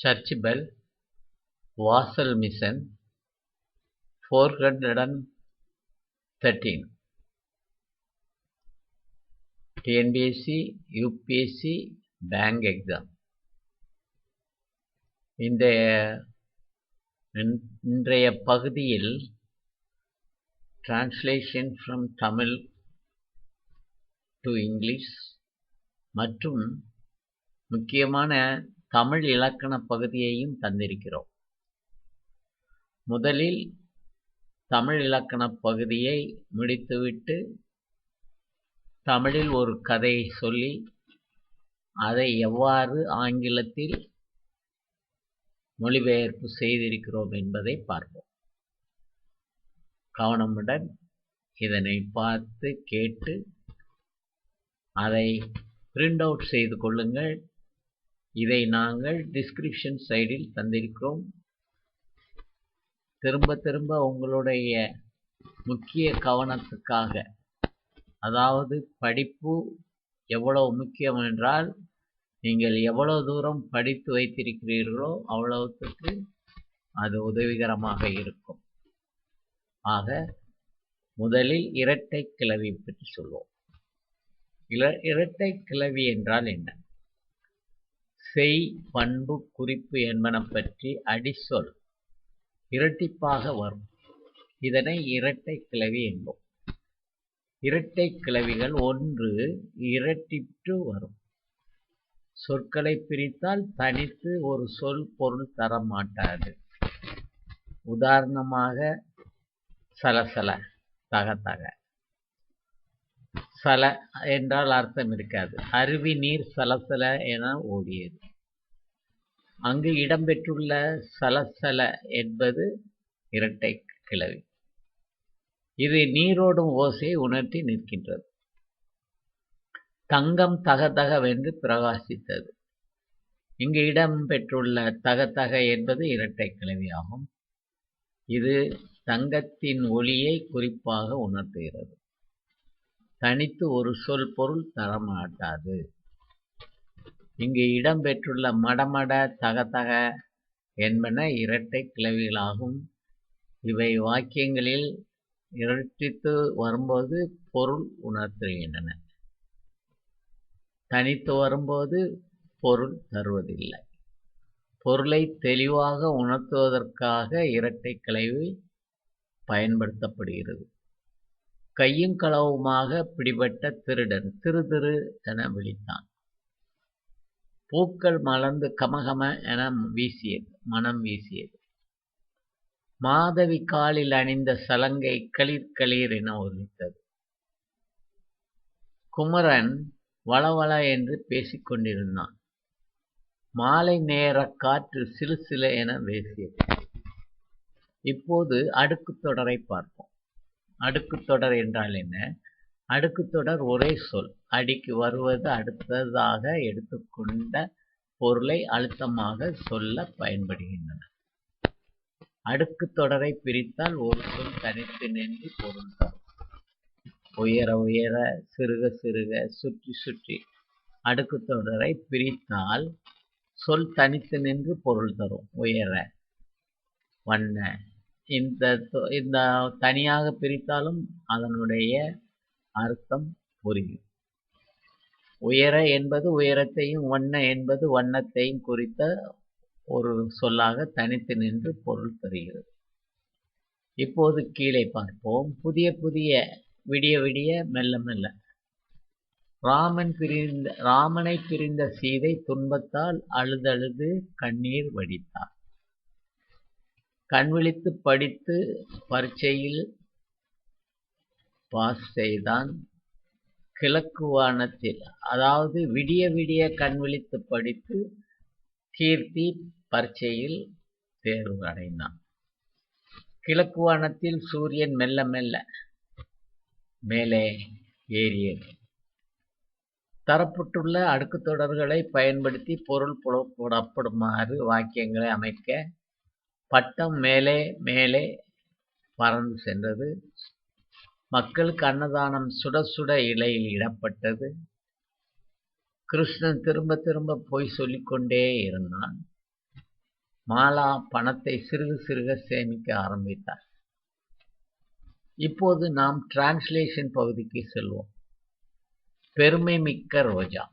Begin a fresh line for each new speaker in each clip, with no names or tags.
Search bell வாசல் mission four hundred and thirteen TNPSC UPSC bank exam இந்த இன்றைய பகுதியில் translation from Tamil to English மற்றும் முக்கியமான தமிழ் இலக்கண பகுதியையும் தந்திருக்கிறோம். முதலில் தமிழ் இலக்கண பகுதியை முடித்துவிட்டு தமிழில் ஒரு கதையை சொல்லி அதை எவ்வாறு ஆங்கிலத்தில் மொழிபெயர்ப்பு செய்திருக்கிறோம் என்பதை பார்ப்போம். கவனமுடன் இதனை பார்த்து கேட்டு அதை பிரிண்ட் அவுட் செய்து கொள்ளுங்கள். இதை நாங்கள் டிஸ்கிரிப்ஷன் சைடில் தந்திருக்கிறோம். திரும்ப திரும்ப உங்களுடைய முக்கிய கவனத்துக்காக அதாவது படிப்பு எவ்வளவு முக்கியம் என்றால் நீங்கள் எவ்வளவு தூரம் படித்து வைத்திருக்கிறீர்களோ அவ்வளவுக்கு அது உதவிகரமாக இருக்கும். ஆக முதலில் இரட்டை கிளவி பற்றி சொல்வோம். இரட்டை கிளவி என்றால் என்ன? செய் பண்பு குறிப்பு என்பன பற்றி அடிசொல். இரட்டிப்பாக வரும். இதனை இரட்டை கிளவி என்போம். இரட்டை கிளவிகள் ஒன்று இரட்டிட்டு வரும். சொற்களை பிரித்தால் தனித்து ஒரு சொல் பொருள் தர மாட்டாது. உதாரணமாக சலசல தகதக சல என்றால் அர்த்தம் இருக்காது. அருவி நீர் சலசல என ஓடியது. அங்கு இடம்பெற்றுள்ள சலசல என்பது இரட்டை கிளவி இது நீரோடும் ஓசையை உணர்த்தி நிற்கின்றது. தங்கம் தகதகவென்று பிரகாசித்தது. இங்கு இடம்பெற்றுள்ள தகதக என்பது இரட்டை கிளவியாகும் இது தங்கத்தின் ஒளியை குறிப்பாக உணர்த்துகிறது. தனித்து ஒரு சொல் பொருள் தரமாட்டாது. இங்கு இடம்பெற்றுள்ள மடமட தகதக என்பன இரட்டை கிளவிகளாகும். இவை வாக்கியங்களில் இரட்டித்து வரும்போது பொருள் உணர்த்துகின்றன. தனித்து வரும்போது பொருள் தருவதில்லை. பொருளை தெளிவாக உணர்த்துவதற்காக இரட்டை கிளவி பயன்படுத்தப்படுகிறது. கையும் களவுமாக பிடிபட்ட திருடன் திரு திரு என விழித்தான். பூக்கள் மலர்ந்து கமகம என வீசியது மனம் வீசியது. மாதவி காலில் அணிந்த சலங்கை களிர் களிர் என ஒலித்தது குமரன் வளவள என்று பேசிக் கொண்டிருந்தான். மாலை நேர காற்று சிலு சில என வீசியது. இப்போது அடுக்கு தொடரை பார்ப்போம். அடுக்கு தொடர் என்றால் என்ன? அடுக்கு தொடர் ஒரே சொல். அடிக்கு வருவது அடுத்ததாக எடுத்துக்கொண்ட பொருளை அழுத்தமாக சொல்ல பயன்படுகின்றன. அடுக்கு தொடரை பிரித்தால் ஒரு சொல் தனித்து நின்று பொருள் தரும். உயர உயர சிறுக சிறுக சுற்றி சுற்றி அடுக்கு தொடரை பிரித்தால் சொல் தனித்து நின்று பொருள் தரும். உயர வண்ண இந்த இந்த தனியாக பிரித்தாலும் அதனுடைய அர்த்தம் புரியும். உயர என்பது உயரத்தையும் வண்ண என்பது வண்ணத்தையும் குறித்த ஒரு சொல்லாக தனித்து நின்று பொருள் தருகிறது இப்போது கீழே பார்ப்போம். புதிய புதிய விடிய விடிய மெல்ல மெல்ல. ராமன் பிரிந்த ராமனை பிரிந்த சீதை துன்பத்தால் அழுதழுது கண்ணீர் வடித்தார். கண்விழித்து படித்து பரீட்சையில் பாஸ் செய்தான். கிழக்கு வானத்தில் அதாவது விடிய விடிய கண்விழித்து படித்து கீர்த்தி பரீட்சையில் தேர்வு அடைந்தான். கிழக்கு வானத்தில் சூரியன் மெல்ல மெல்ல மேலே ஏறியது. தரப்பட்டுள்ள அடுக்கு தொடர்களை பயன்படுத்தி பொருள் புலப்படப்படுமாறு வாக்கியங்களை அமைக்க பட்டம் மேலே மேலே பறந்து சென்றது. மக்களுக்கு அன்னதானம் சுட சுட இலையில் இடப்பட்டது. கிருஷ்ணன் திரும்ப திரும்ப போய் சொல்லிக்கொண்டே இருந்தான். மாலா பணத்தை சிறுக சிறுக சேமிக்க ஆரம்பித்தார். இப்போது நாம் டிரான்ஸ்லேஷன் பகுதிக்கு செல்வோம். பெருமை மிக்க ரோஜா.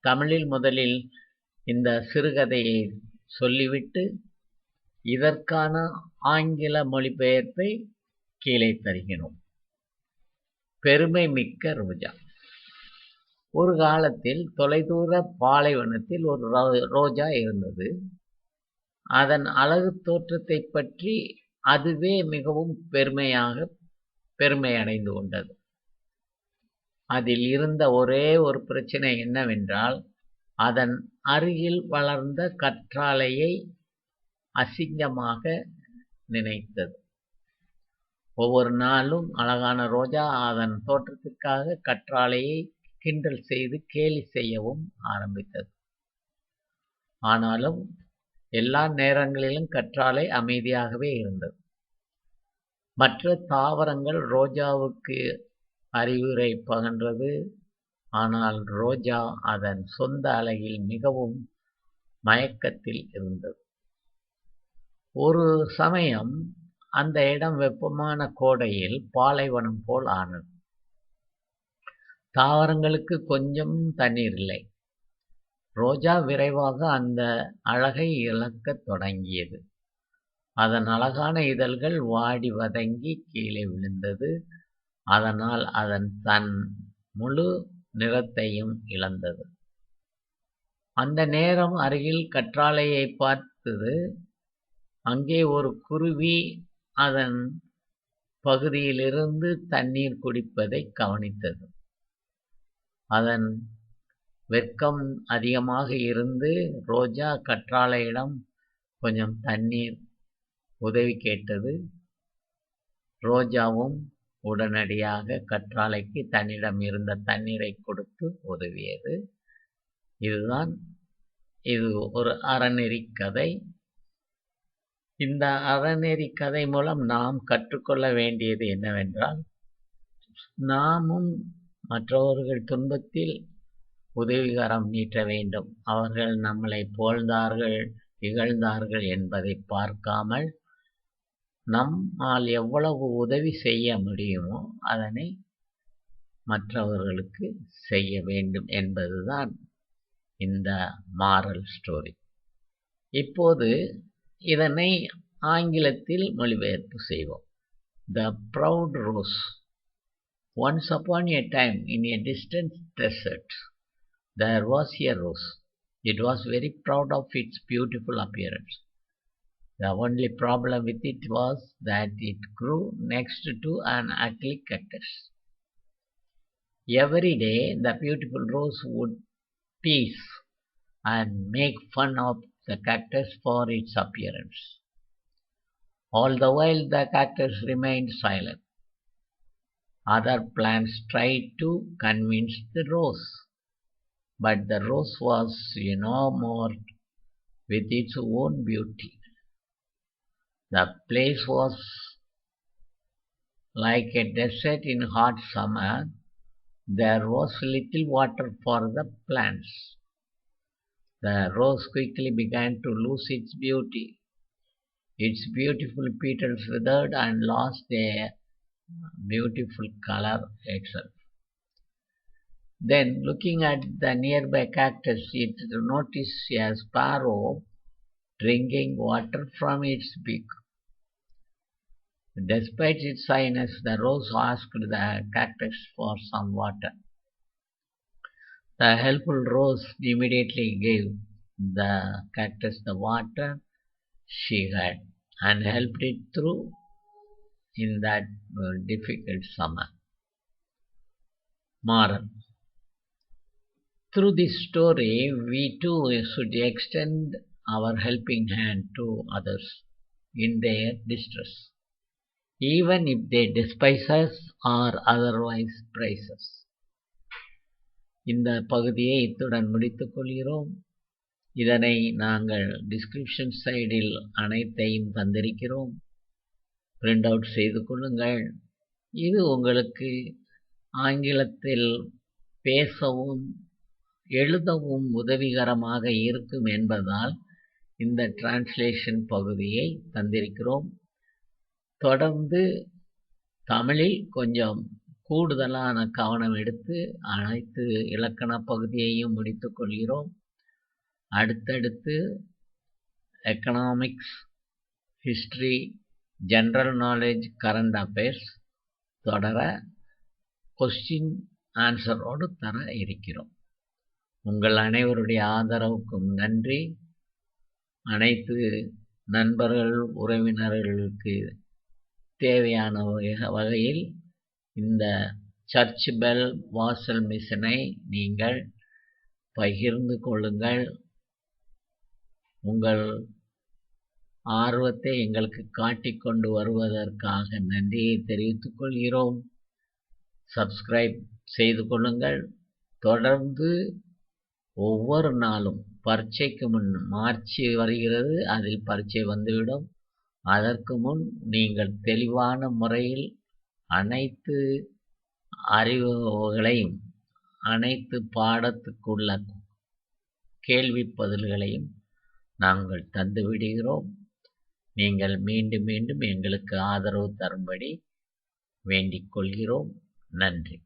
தமிழில் முதலில் இந்த சிறுகதையை சொல்லிவிட்டு இதற்கான ஆங்கில மொழிபெயர்ப்பை கீழே தருகிறோம் பெருமை மிக்க ரோஜா. ஒரு காலத்தில் தொலைதூர பாலைவனத்தில் ஒரு ரோஜா இருந்தது. அதன் அழகு தோற்றத்தை பற்றி அதுவே மிகவும் பெருமையாக பெருமை அடைந்து கொண்டது. அதில் இருந்த ஒரே ஒரு பிரச்சனை என்னவென்றால் அதன் அருகில் வளர்ந்த கற்றாழையை அசிங்கமாக நினைத்தது. ஒவ்வொரு நாளும் அழகான ரோஜா அதன் தோற்றத்திற்காக கற்றாழையை கிண்டல் செய்து கேலி செய்யவும் ஆரம்பித்தது. ஆனாலும் எல்லா நேரங்களிலும் கற்றாழை அமைதியாகவே இருந்தது. மற்ற தாவரங்கள் ரோஜாவுக்கு அறிவுரை பகன்றது ஆனால் ரோஜா அதன் சொந்த அழகில் மிகவும் மயக்கத்தில் இருந்தது. ஒரு சமயம் அந்த இடம் வெப்பமான கோடையில் பாலைவனம் போல் ஆனது. தாவரங்களுக்கு கொஞ்சம் தண்ணீர் இல்லை. ரோஜா விரைவாக அந்த அழகை இழக்கத் தொடங்கியது. அதன் அழகான இதழ்கள் வாடி வதங்கி கீழே விழுந்தது. அதனால் அதன் தன் முழு நிறத்தையும் இழந்தது. அந்த நேரம் அருகில் கற்றாழையை பார்த்தது. அங்கே ஒரு குருவி அதன் பகுதியிலிருந்து தண்ணீர் குடிப்பதை கவனித்தது. அதன் வெட்கம் அதிகமாக இருந்து ரோஜா கற்றாழையிடம் கொஞ்சம் தண்ணீர் உதவி கேட்டது. ரோஜாவும் உடனடியாக கற்றாழைக்கு தன்னிடம் இருந்த தண்ணீரை கொடுத்து உதவியது. இதுதான் இது ஒரு அறநெறி கதை. இந்த அறநெறி கதை மூலம் நாம் கற்றுக்கொள்ள வேண்டியது என்னவென்றால் நாமும் மற்றவர்கள் துன்பத்தில் உதவிகரம் நீட்ட வேண்டும். அவர்கள் நம்மளை புகழ்ந்தார்கள் இகழ்ந்தார்கள் என்பதை பார்க்காமல் நம்மால் எவ்வளவு உதவி செய்ய முடியுமோ அதனை மற்றவர்களுக்கு செய்ய வேண்டும் என்பதுதான் இந்த மாரல் ஸ்டோரி இப்போது இதனை ஆங்கிலத்தில் மொழிபெயர்ப்பு செய்வோம் the proud rose once upon a time in a distant desert there was a rose. It was very proud of its beautiful appearance. The only problem with it was that it grew next to an ugly cactus. Every day the beautiful rose would tease and make fun of the cactus for its appearance. All the while the cactus remained silent. Other plants tried to convince the rose but the rose was enamored with its own beauty. The place was like a desert in hot summer. There was little water for the plants. The rose quickly began to lose its beauty. Its beautiful petals withered and lost their beautiful color itself. Then, looking at the nearby cactus, it noticed a sparrow drinking water from its beak. Despite its shyness, the rose asked the cactus for some water. The helpful rose immediately gave the cactus the water she had and helped it through in that uh, difficult summer. Moral through this story, we too should extend our helping hand to others in their distress, even if they despise us or otherwise praise us. இந்த பகுதியை இத்துடன் முடித்துக் கொள்கிறோம். இதனை நாங்கள் description சைடில் அனைத்தையும் தந்திருக்கிறோம். Print out செய்து கொள்ளுங்கள். இது உங்களுக்கு ஆங்கிலத்தில் பேசவும் எழுதவும் உதவிகரமாக இருக்கும் என்பதால் இந்த டிரான்ஸ்லேஷன் பகுதியை தந்திருக்கிறோம். தொடர்ந்து தமிழில் கொஞ்சம் கூடுதலான கவனம் எடுத்து அனைத்து இலக்கண பகுதியையும் முடித்து கொள்கிறோம். அடுத்தடுத்து economics history general knowledge current affairs தொடர கொஸ்டின் ஆன்சரோடு தர இருக்கிறோம். உங்கள் அனைவருடைய ஆதரவுக்கும் நன்றி. அனைத்து நண்பர்கள் உறவினர்களுக்கு தேவையான வகையில் இந்த சர்ச் பெல் வாசல் மிஷனை நீங்கள் பகிர்ந்து கொள்ளுங்கள். உங்கள் ஆர்வத்தை எங்களுக்கு காட்டிக்கொண்டு வருவதற்காக நன்றியை தெரிவித்துக் கொள்கிறோம். சப்ஸ்கிரைப் செய்து கொள்ளுங்கள். தொடர்ந்து ஒவ்வொரு நாளும் பரீட்சைக்கு முன் மார்ச் வருகிறது. அதில் பரீட்சை வந்துவிடும். அதற்கு முன் நீங்கள் தெளிவான முறையில் அனைத்து அறிவுகளையும் அனைத்து பாடத்துக்குள்ள கேள்வி பதில்களையும் நாங்கள் தந்து விடுகிறோம். நீங்கள் மீண்டும் மீண்டும் எங்களுக்கு ஆதரவு தரும்படி வேண்டிக் கொள்கிறோம். நன்றி.